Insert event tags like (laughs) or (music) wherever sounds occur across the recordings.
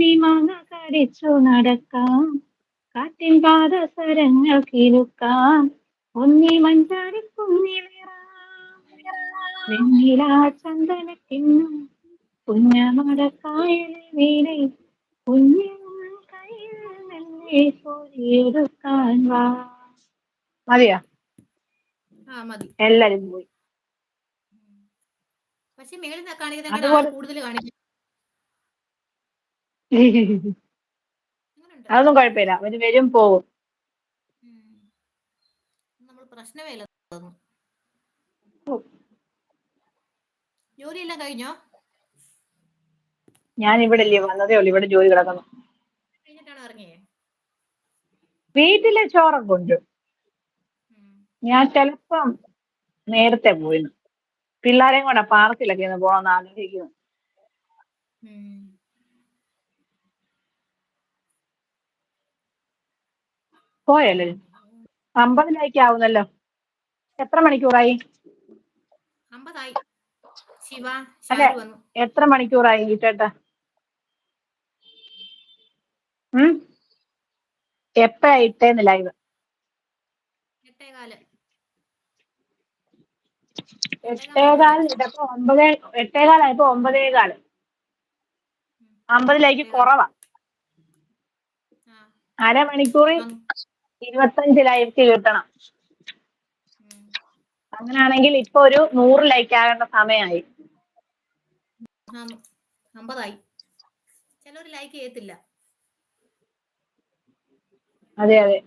കണ്ണിമാങ്ങ നടക്കാം. കാറ്റിൻ പാദസരങ്ങൾ കിലുക്കാം. ഒന്നി മഞ്ചാടി കുഞ്ഞി കുഞ്ഞമടക്കായലിൽ വീണെ. കുഞ്ഞിൻ കയ്യിൽ നിന്നെ കോരിയെടുക്കാൻ വാ. മതിയോ? ആ മതി. എല്ലാരും പോയി. പക്ഷെ മേളിൽ കാണിക്കുന്ന കൂടുതൽ കാണിക്കും. (laughs) അതൊന്നും കുഴപ്പമില്ല. അവർ വരും പോവും നമ്മൾ പ്രശ്നമേ ഇല്ല തോന്നുന്നു. ഓ. ജോലിയെല്ലാം കഴിഞ്ഞോ? ഞാൻ ഇവിടെ ഇല്ലേ വന്നതേ ഉള്ളൂ. ഇവിടെ ജോലി കിടക്കുന്നു. വീട്ടിലെ ചോറൊക്കെ ഉണ്ട് ഞാൻ ചെലപ്പം നേരത്തെ പോയിരുന്നു പിള്ളേരെയും കൂടെ പാർക്കിലൊക്കെ ഒന്ന് പോകണമെന്ന് ആഗ്രഹിക്കുന്നു. പോയല്ലേ അമ്പതിലേക്ക് ആവുന്നല്ലോ. എത്ര മണിക്കൂറായി? അല്ലെ? എത്ര മണിക്കൂറായി ചേട്ടാ? ഉം? ഇട്ടേന്ന് ലൈവ്? എട്ടേകാൽ ഒമ്പതേ എട്ടേകാലായപ്പോ ഒമ്പതേകാൽ. അമ്പതിലേക്ക് കുറവാ. അരമണിക്കൂറിൽ. ഇരുപത്തഞ്ച് ലൈക്ക് കിട്ടണം. അങ്ങനെയാണെങ്കിൽ ഇപ്പൊ ഒരു നൂറ് ലൈക്ക് ആകേണ്ട സമയമായി. അമ്പതായി. ചിലർ ലൈക്ക് ചെയ്യത്തില്ല. അതെ അതെ.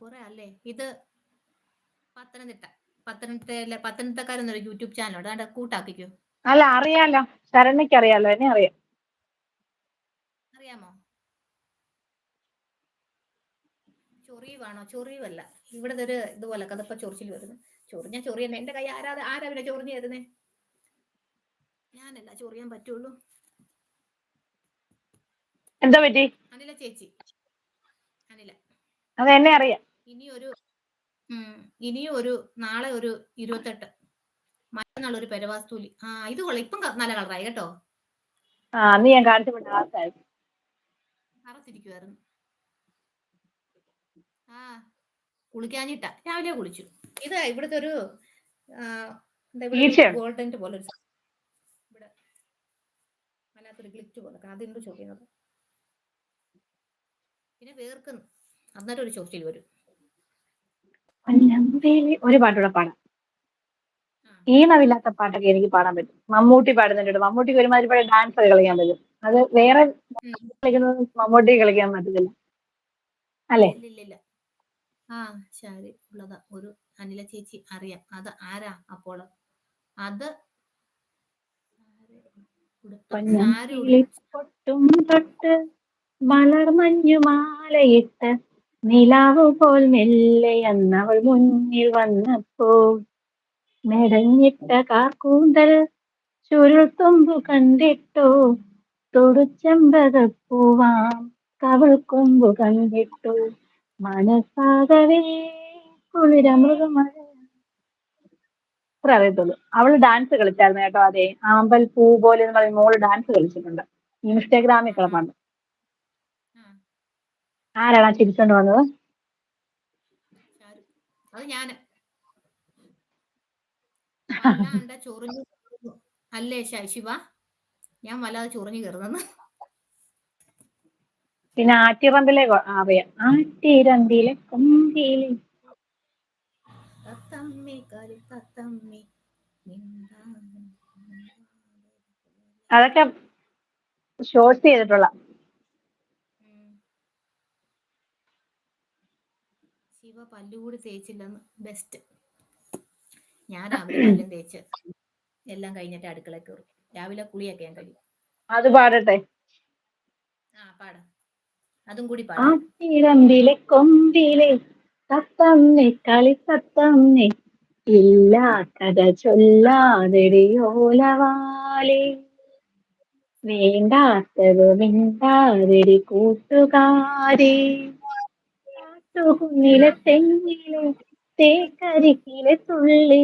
കുറെ അല്ലേ ഇത് പത്തനംതിട്ട. പത്തനംതിട്ടയിലെ പത്തനംതിട്ടക്കാരെന്നൊരു യൂട്യൂബ് ചാനലുണ്ട് അതാണ്ട് കൂട്ടാക്കിക്കോ. അല്ല അറിയാലോ. ശരണ്യക്ക് അറിയാലോ എന്നെ അറിയാം. അറിയാമോ? ചൊറിയുവാണോ? ചൊറിയുവല്ല. ഇവിടെ ഒരു ഇതുപോലെ കഥപ്പ ചൊറിച്ചിൽ വരുന്നു. ചൊറിഞ്ഞ ചൊറിയന്നെ. എന്റെ കൈ ആരാ ആരാ പിന്നെ ചൊറിഞ്ഞു തരുന്നേ ഞാനല്ല ചൊറിയാൻ പറ്റുള്ളൂ. എന്താ പറ്റി? അനില ചേച്ചി. അനില. അതെന്നെ അറിയാം. ഇനി ഒരു ഉം, ഇനിയും ഒരു നാളെ ഒരു ഇരുപത്തെട്ട്. ഒരു പെരവാസ്തൂലി ആ ഇത് കൊള്ളാം. ഇപ്പം നല്ല കളറായി കേട്ടോ. ആ അന്ന് ഞാൻ കാണിച്ചപ്പോൾ ഡാർക്കായി അറത്തിരിക്കുമായിരുന്നു ആ കുളിക്കാഞ്ഞിട്ട. രാവിലെ കുളിച്ചു. ഇത് ഇവിടുത്തെ ഒരു ഇവിടെ പോലെ ഒരു ഇവിടെ അതിനകത്തൊരു ഗ്ലിറ്റ് പോലെ അതിന്റെ ചോദിക്കുന്നത് പിന്നെ വേർക്കുന്നു. അന്നേരം ഒരു ചൊറിച്ചിൽ വരും. ഒരു പാട്ടുകൂടെ പാടാം. ഈണമില്ലാത്ത പാട്ടൊക്കെ എനിക്ക് പാടാൻ പറ്റും. മമ്മൂട്ടി പാടുന്നുണ്ട് മമ്മൂട്ടിക്ക് ഒരുമാതിരി ഡാൻസ് കളിക്കാൻ പറ്റും. അത് വേറെ. കളിക്കുന്നത് മമ്മൂട്ടി കളിക്കാൻ പറ്റത്തില്ല. അല്ലേ? ആ ശരി. ഉള്ളതാ. ഒരു അനില ചേച്ചി അറിയാം. അത് ആരാ അപ്പോൾ അത് പൊട്ടും തൊട്ട് വളർമഞ്ഞു മാലയിട്ട് നിലാവ് പോൽ മെല്ലെ അന്നവൾ മുന്നിൽ വന്നപ്പോ മെടഞ്ഞിട്ട കാർക്കൂന്തൽ ചുരുൾത്തുമ്പു കണ്ടിട്ടോ. തൊടുച്ചെമ്പകപ്പൂവാം കവൾ കൊമ്പു കണ്ടിട്ടു. മനസ്സാകവേ കുളിരമൃതമഴ അറിയത്തുള്ളൂ. അവൾ ഡാൻസ് കളിച്ചായിരുന്നു കേട്ടോ അതെ. ആമ്പൽ പൂ പോലെ എന്ന് പറയുന്ന മോൾ ഡാൻസ് കളിച്ചിട്ടുണ്ട്. ഇൻസ്റ്റാഗ്രാമിൽ കിടപ്പുണ്ട്. ആരാണ് ചിരിച്ചോണ്ട് വന്നത്? ശാരു. അത് ഞാൻ. (laughs) ചൊറിഞ്ഞു അല്ലേ ശിവ? ഞാൻ വല്ലാതെ ചൊറിഞ്ഞു കയറുന്നു. പിന്നെ ആറ്റിറമ്പിലെ അറിയാം ആറ്റിറമ്പിലെ കൊമ്പിലെ അതൊക്കെ ഷോർട്സ് ചെയ്തിട്ടുള്ള. ശിവ പല്ലുകൂടി തേച്ചില്ലെന്ന് ബെസ്റ്റ്. ഞാൻ രാവിലെ തേച്ച് എല്ലാം കഴിഞ്ഞിട്ട് അടുക്കള കയറും. രാവിലെ കുളിയൊക്കെ ഞാൻ കഴിയും. അത് പാടട്ടെ. ആ പാടാം. അതും കൂടി പാടാം. ആറ്റിറമ്പിലെ കൊമ്പിലെ തത്തമ്മെ കളി തത്തമ്മെ ഇല്ല കഥ ചൊല്ലാതെടിയോലവാലേ വേണ്ടാത്തത് മിണ്ടാതെടി കൂട്ടുകാരി. കാട്ടുകുന്നിലെ തെങ്ങിലെ തേക്കരിക്കിലെ തുള്ളി